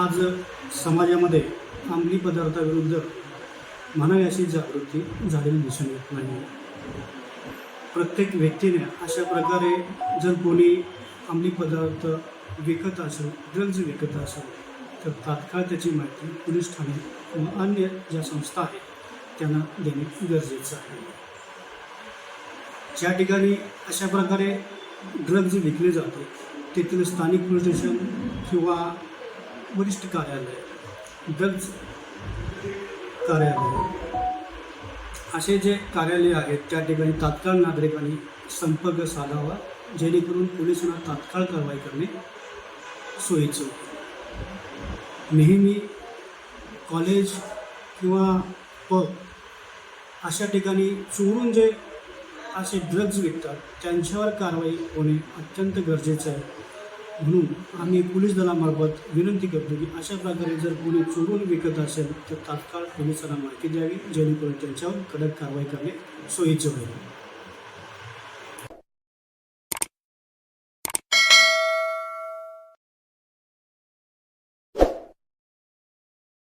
आज समाजामध्ये अंमली पदार्थाविरुद्ध म्हणावी अशी जागृती झालेली दिसून येत नाही. प्रत्येक व्यक्तीने अशा प्रकारे जर कोणी अंमली पदार्थ विकत असेल ड्रग्ज विकत असेल तर तात्काळ त्याची माहिती पोलीस ठाणे किंवा अन्य ज्या संस्था आहेत त्यांना देणे गरजेचं आहे. ज्या ठिकाणी अशा प्रकारे ड्रग्ज विकले जाते तेथील स्थानिक पोलीस स्टेशन किंवा वरिष्ठ कार्यालय ड्रग्ज कार्यालय. असे जे कार्यालय आहेत त्या ठिकाणी तात्काळ नागरिकांनी संपर्क साधावा जेणेकरून पोलिसांना तात्काळ कारवाई करणे सोयीचं नेहमी कॉलेज किंवा पब अशा ठिकाणी चोरून जे असे ड्रग्ज विकतात त्यांच्यावर कारवाई होणे अत्यंत गरजेचं आहे. म्हणून आम्ही पोलीस दलामार्फत विनंती करतो की अशा प्रकारे जर कोणी चोरून विकत असेल तर तात्काळ पोलिसांना माहिती द्यावी जेणेकरून त्यांच्यावर कडक कारवाई करणे सोयीचे होईल.